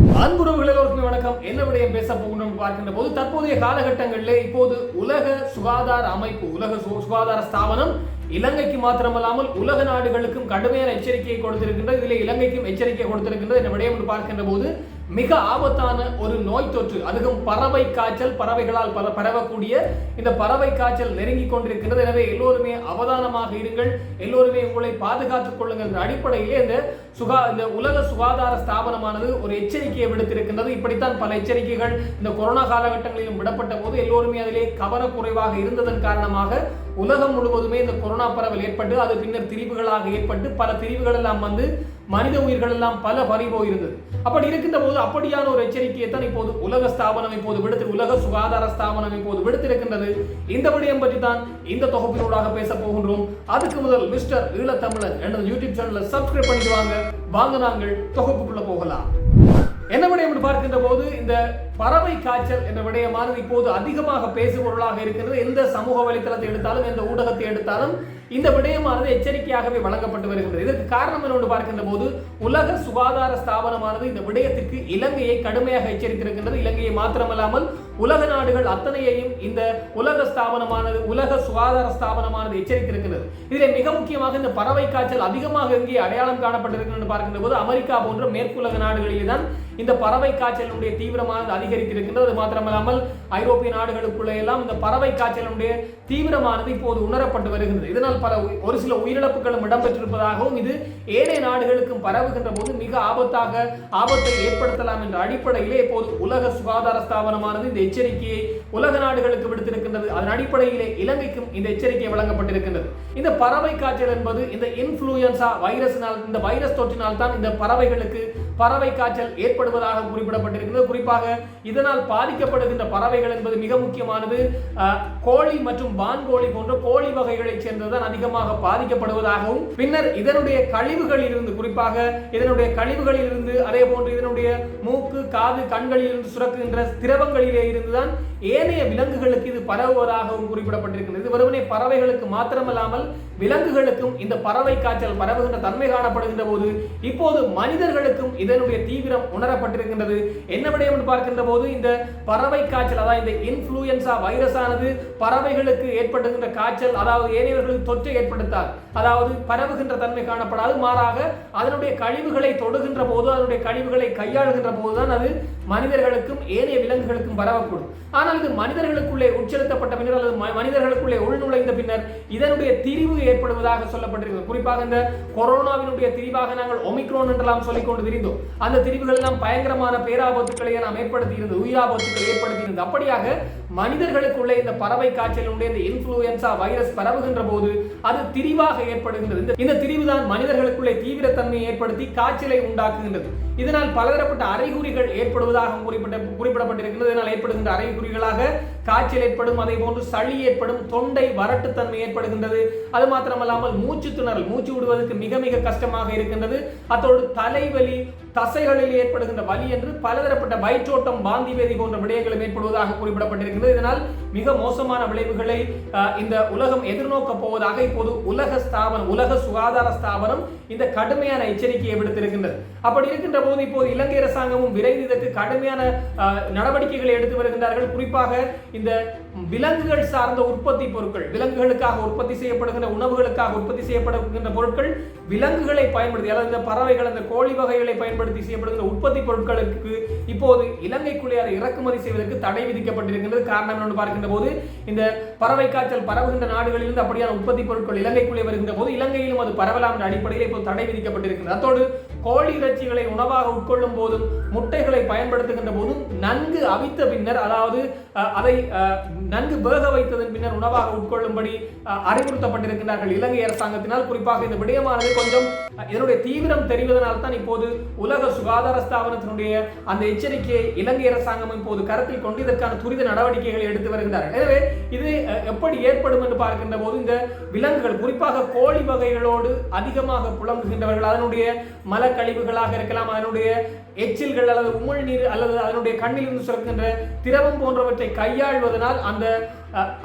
அன்புறவுகள் எல்லோருக்குமே வணக்கம். என்ன விடயம் பேச போகணும் பார்க்கின்ற போது தற்போதைய காலகட்டங்களிலே இப்போது உலக சுகாதார அமைப்பு உலக சுகாதார ஸ்தாபனம் இலங்கைக்கு மாத்திரமல்லாமல் உலக நாடுகளுக்கும் கடுமையான எச்சரிக்கையை கொடுத்திருக்கின்றது. இதில் இலங்கைக்கும் எச்சரிக்கை கொடுத்திருக்கின்றது என்ன விடயம் என்று பார்க்கின்ற போது மிக ஆபத்தான ஒரு நோய் தொற்று. அதுவும் பறவை காய்ச்சல் பறவைகளால் பல பரவக்கூடிய இந்த பறவை காய்ச்சல் நெருங்கி கொண்டிருக்கின்றது. எனவே எல்லோருமே அவதானமாக இருங்கள். எல்லோருமே உங்களை பாதுகாத்துக் கொள்ளுங்கள் என்ற அடிப்படையிலே இந்த சுகா இந்த உலக சுகாதார ஸ்தாபனமானது ஒரு எச்சரிக்கையை விடுத்திருக்கின்றது. இப்படித்தான் பல எச்சரிக்கைகள் இந்த கொரோனா காலகட்டங்களிலும் விடப்பட்ட போது எல்லோருமே அதிலே கவனக்குறைவாக இருந்ததன் காரணமாக உலகம் முழுவதுமே இந்த கொரோனா பரவல் ஏற்பட்டு அது பின்னர் திரிவுகளாக ஏற்பட்டு பல திரிவுகள் எல்லாம் வந்து மனித உயிர்கள் எல்லாம் பல பறி போயிருந்தது அப்படி இருக்கின்ற போது அப்படியான ஒரு எச்சரிக்கையை தான் இப்போது உலக ஸ்தாபனம் இப்போது விடுத்து உலக சுகாதார ஸ்தாபனம் இப்போது விடுத்திருக்கின்றது. இந்த விடயம் பற்றி தான் இந்த தொகுப்பினூடாக பேச போகின்றோம். அதுக்கு முதல் மிஸ்டர் ஈழத்தமிழன் எனது யூடியூப் சேனலை சப்ஸ்கிரைப் பண்ணிட்டு வாங்க. வாங்க நாங்கள் தொகுப்புக்குள்ள போகலாம். என்ன விடயம் பார்க்கின்ற போது இந்த பறவை காய்ச்சல் என்ற விடயமானது இப்போது அதிகமாக பேசுபொருளாக இருக்கின்றது. எந்த சமூக வலைத்தளத்தை எடுத்தாலும் எந்த ஊடகத்தை எடுத்தாலும் இந்த விடயமானது எச்சரிக்கையாகவே வழங்கப்பட்டு வருகின்றது. இதற்கு காரணம் என்னொன்று பார்க்கின்ற போது உலக சுகாதார ஸ்தாபனமானது இந்த விடயத்திற்கு இலங்கையை கடுமையாக எச்சரித்திருக்கின்றது. இலங்கையை மாத்திரமல்லாமல் உலக நாடுகள் அத்தனையையும் இந்த உலக ஸ்தாபனமானது உலக சுகாதார ஸ்தாபனமானது எச்சரித்திருக்கிறது இதில் மிக முக்கியமாக இந்த பறவை காய்ச்சல் அதிகமாக இங்கே அடையாளம் காணப்பட்டிருக்கிறது பார்க்கின்ற போது அமெரிக்கா போன்ற மேற்குலக நாடுகளில் தான் இந்த பறவை காய்ச்சலுடைய தீவிரமானது அதிகரித்திருக்கின்றது மாத்திரமல்லாமல் ஐரோப்பிய நாடுகளுக்குள்ளே எல்லாம் இந்த பறவை காய்ச்சலுடைய தீவிரமானது இப்போது உணரப்பட்டு வருகின்றது. இதனால் பல ஒரு சில உயிரிழப்புகளும் இடம்பெற்றிருப்பதாகவும் இது ஏனைய நாடுகளுக்கும் பரவுகின்ற போது மிக ஆபத்தாக ஆபத்தை ஏற்படுத்தலாம் என்ற அடிப்படையிலே இப்போது உலக சுகாதார ஸ்தாபனமானது இந்த எச்சரிக்கையை உலக நாடுகளுக்கு விடுத்திருக்கின்றது. அதன் அடிப்படையிலே இலங்கைக்கும் இந்த எச்சரிக்கை வழங்கப்பட்டிருக்கின்றது. இந்த பறவை காய்ச்சல் என்பது இந்த இன்ஃப்ளூயன்சா வைரஸினால் இந்த வைரஸ் தொற்றினால் தான் இந்த பறவைகளுக்கு பறவை காய்ச்சல் ஏற்படுவதாக குறிப்பிடப்பட்டிருக்கிறது. குறிப்பாக இதனால் பாதிக்கப்படுகின்ற பறவைகள் என்பது மிக முக்கியமானது. கோழி மற்றும் வான்கோழி போன்ற கோழி வகைகளைச் சேர்ந்ததுதான் அதிகமாக பாதிக்கப்படுவதாகவும் பின்னர் இதனுடைய கழிவுகளில் இருந்து குறிப்பாக இதனுடைய கழிவுகளில் இருந்து அதே போன்று இதனுடைய மூக்கு காது கண்களில் இருந்து சுரக்குகின்ற திரவங்களிலே இருந்துதான் ஏனைய விலங்குகளுக்கு இது பரவுவதாகவும் குறிப்பிடப்பட்டிருக்கிறது. இது வெறுமனே பறவைகளுக்கு மாத்திரமல்லாமல் விலங்குகளுக்கும் இந்த பறவை காய்ச்சல் பரவுகின்ற தன்மை காணப்படுகின்ற போது இப்போது மனிதர்களுக்கும் இதனுடைய தீவிரம் உணரப்பட்டிருக்கின்றது. என்ன விடயம் என்று பார்க்கின்ற போது இந்த பறவை காய்ச்சல் அதாவது இந்த இன்ஃப்ளூயன்சா வைரஸ் ஆனது பறவைகளுக்கு ஏற்படுகின்ற காய்ச்சல் அதாவது ஏனையவர்களுக்கு தொற்றை ஏற்படுத்தாது. அதாவது பரவுகின்ற தன்மை காணப்படாது மாறாக அதனுடைய கழிவுகளை தொடுகின்ற போது அதனுடைய கழிவுகளை கையாளுகின்ற போதுதான் அது மனிதர்களுக்கும் ஏனைய விலங்குகளுக்கும் பரவக்கூடும். ஆனால் இது மனிதர்களுக்குள்ளே உட்செலுத்தப்பட்ட பின்னர் அல்லது ம- மனிதர்களுக்குள்ளே உள்நுழைந்த பின்னர் இதனுடைய திரிவு ஏற்படுவதாக சொல்லப்பட்டிருக்கிறது. குறிப்பாக இந்த கொரோனாவினுடைய திரிவாக நாங்கள் ஒமிக்ரோன் என்றெல்லாம் சொல்லிக் கொண்டு திரிந்தோம் அந்த திரிவுகள் எல்லாம் பயங்கரமான பேராபத்துக்களை நாம் ஏற்படுத்தி இருந்தது உயிராபத்துக்களை ஏற்படுத்தி இருந்தது அப்படியாக மனிதர்களுக்குள்ளே இந்த பறவை காய்ச்சலுடைய இந்த இன்ஃப்ளூயன்சா வைரஸ் பரவுகின்ற போது அது திரிவாக ஏற்படுகின்றது. இந்த- இந்த திரிவு தான் மனிதர்களுக்குள்ளே தீவிரத்தன்மையை ஏற்படுத்தி காய்ச்சலை உண்டாக்குகின்றது. இதனால் பலதரப்பட்ட அறிகுறிகள் ஏற்படுவதாக குறிப்பிட்ட குறிப்பிடப்பட்டிருக்கிறது இதனால் ஏற்படுகின்ற அறிகுறிகளாக காய்ச்சல் ஏற்படும் அதே போன்று சளி ஏற்படும் தொண்டை வறட்டுத்தன்மை ஏற்படுகின்றது. அது மாத்திரமல்லாமல் மூச்சு திணறல் மூச்சு விடுவதற்கு மிக மிக கஷ்டமாக இருக்கின்றது. அத்தோடு தலைவலி தசைகளில் ஏற்படுகின்ற வலி என்று பலதரப்பட்ட வயிற்றோட்டம் வாந்தி வேதி போன்ற விடயங்களும் ஏற்படுவதாக குறிப்பிடப்பட்டிருக்கிறது. இதனால் மிக மோசமான விளைவுகளை இந்த உலகம் எதிர்நோக்க போவதாக இப்போது உலக ஸ்தாபனம் உலக சுகாதார ஸ்தாபனம் இந்த கடுமையான எச்சரிக்கையை விடுத்திருக்கின்றது. அப்படி இருக்கின்ற போது இப்போது இலங்கை அரசாங்கமும் விரைந்து இதற்கு கடுமையான நடவடிக்கைகளை எடுத்து வருகின்றார்கள். குறிப்பாக இந்த விலங்குகள் சார்ந்த உற்பத்தி பொருட்கள் விலங்குகளுக்காக உற்பத்தி செய்யப்படுகின்ற உணவுகளுக்காக உற்பத்தி செய்யப்படுகின்ற பொருட்கள் விலங்குகளை பயன்படுத்தி அதாவது இந்த பறவைகள் அந்த கோழி வகைகளை பயன்படுத்தி செய்யப்படுகின்ற உற்பத்தி பொருட்களுக்கு இப்போது இலங்கைக்குள்ளே அதை இறக்குமதி செய்வதற்கு தடை விதிக்கப்பட்டிருக்கின்றது. காரணம் என்னென்னு பார்க்கின்ற போது இந்த பறவை காய்ச்சல் பரவுகின்ற நாடுகளிலிருந்து அப்படியான உற்பத்தி பொருட்கள் இலங்கைக்குள்ளே வருகின்ற போது இலங்கையிலும் அது பரவலாம் என்ற அடிப்படையில் இப்போது தடை விதிக்கப்பட்டிருக்கிறது அத்தோடு கோழி இறைச்சிகளை உணவாக உட்கொள்ளும் போதும் முட்டைகளை பயன்படுத்துகின்ற போது நன்கு அவித்த பின்னர் அதாவது அதை நன்கு வேக வைத்ததன் பின்னர் உணவாக உட்கொள்ளும்படி அஹ், அறிவுறுத்தப்பட்டிருக்கிறார்கள் இலங்கை அரசாங்கத்தினால். குறிப்பாக இந்த விடயமானது கொஞ்சம் இதனுடைய தீவிரம் தெரிவதனால் தான் இப்போது உலக சுகாதார ஸ்தாபனத்தினுடைய அந்த எச்சரிக்கையை இலங்கை அரசாங்கம் இப்போது கருத்தில் கொண்டு இதற்கான துரித நடவடிக்கைகளை எடுத்து வருகின்றார்கள். எனவே இது எப்படி ஏற்படும் என்று பார்க்கின்ற போது இந்த விலங்குகள் குறிப்பாக கோழி வகைகளோடு அதிகமாக புலம்புகின்றவர்கள் அதனுடைய மலக்கழிவுகளாக இருக்கலாம் அதனுடைய எச்சில்கள் அல்லது உமிழ்நீர் அல்லது அதனுடைய கண்ணிலிருந்து சுரக்கின்ற திரவம் போன்றவற்றை கையாள்வதனால் அந்த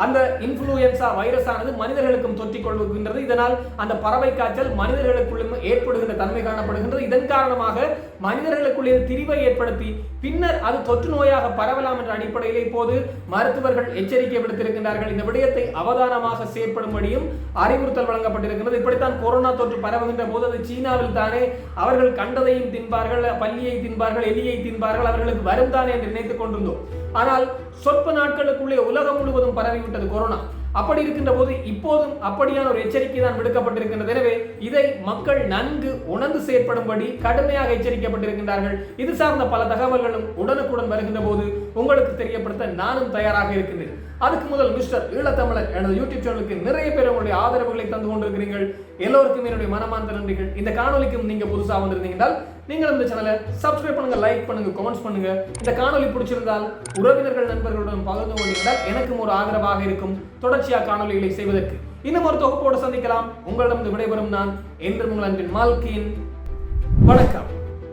அந்த இன்ஃப்ளூயன்சா வைரஸ் ஆனது மனிதர்களுக்கும் தொற்றிக் கொள்கின்றது இதனால் அந்த பறவை காய்ச்சல் மனிதர்களுக்குள்ளும் ஏற்படுகின்ற தன்மை காணப்படுகின்றது. இதன் காரணமாக மனிதர்களுக்குள்ளே திரிவை ஏற்படுத்தி பின்னர் அது தொற்று நோயாக பரவலாம் என்ற அடிப்படையில் இப்போது மருத்துவர்கள் எச்சரிக்கை விடுத்திருக்கின்றார்கள். இந்த விடயத்தை அவதானமாக செயற்படும்படியும் அறிவுறுத்தல் வழங்கப்பட்டிருக்கிறது இப்படித்தான் கொரோனா தொற்று பரவுகின்ற போது அது சீனாவில் தானே அவர்கள் கண்டதையும் தின்பார்கள் பள்ளியை தின்பார்கள் எலியை தின்பார்கள் அவர்களுக்கு வரும் தானே என்று நினைத்துக் கொண்டிருந்தோம். ஆனால் சொற்ப நாட்களுக்குள்ளே உலகம் முழுவதும் பரவிவிட்டது கொரோனா. அப்படி இருக்கின்ற போது இப்போதும் அப்படியான ஒரு எச்சரிக்கை தான் விடுக்கப்பட்டிருக்கின்றது. எனவே இதை மக்கள் நன்கு உணர்ந்து செயற்படும்படி கடுமையாக எச்சரிக்கப்பட்டிருக்கின்றார்கள். இது சார்ந்த பல தகவல்களும் உடனுக்குடன் வருகின்ற போது உங்களுக்கு தெரியப்படுத்த நானும் தயாராக இருக்கின்றேன். அதுக்கு முதல் மிஸ்டர் ஈழத்தமிழர் எனது யூடியூப் சேனலுக்கு நிறைய பேர் உங்களுடைய ஆதரவுகளை தந்து கொண்டிருக்கிறீர்கள். எல்லோருக்கும் என்னுடைய மனமார்ந்த நன்றிகள். இந்த காணொலிக்கும் நீங்க புதுசாக வந்திருந்தீங்கன்றால் நீங்கள் இந்த சேனலை சப்ஸ்கிரைப் பண்ணுங்க லைக் பண்ணுங்க கமெண்ட்ஸ் பண்ணுங்க. இந்த காணொலி பிடிச்சிருந்தால் உறவினர்கள் நண்பர்களுடன் பகிர்ந்து கொண்டிருந்தால் எனக்கும் ஒரு ஆதரவாக இருக்கும். தொடர்ச்சியாக காணொலிகளை செய்வதற்கு இன்னும் ஒரு தொகுப்போடு சந்திக்கலாம். உங்களிடம் விடைபெறும் நான் என்று உங்கள் அன்பின் மால்கியின். வணக்கம்.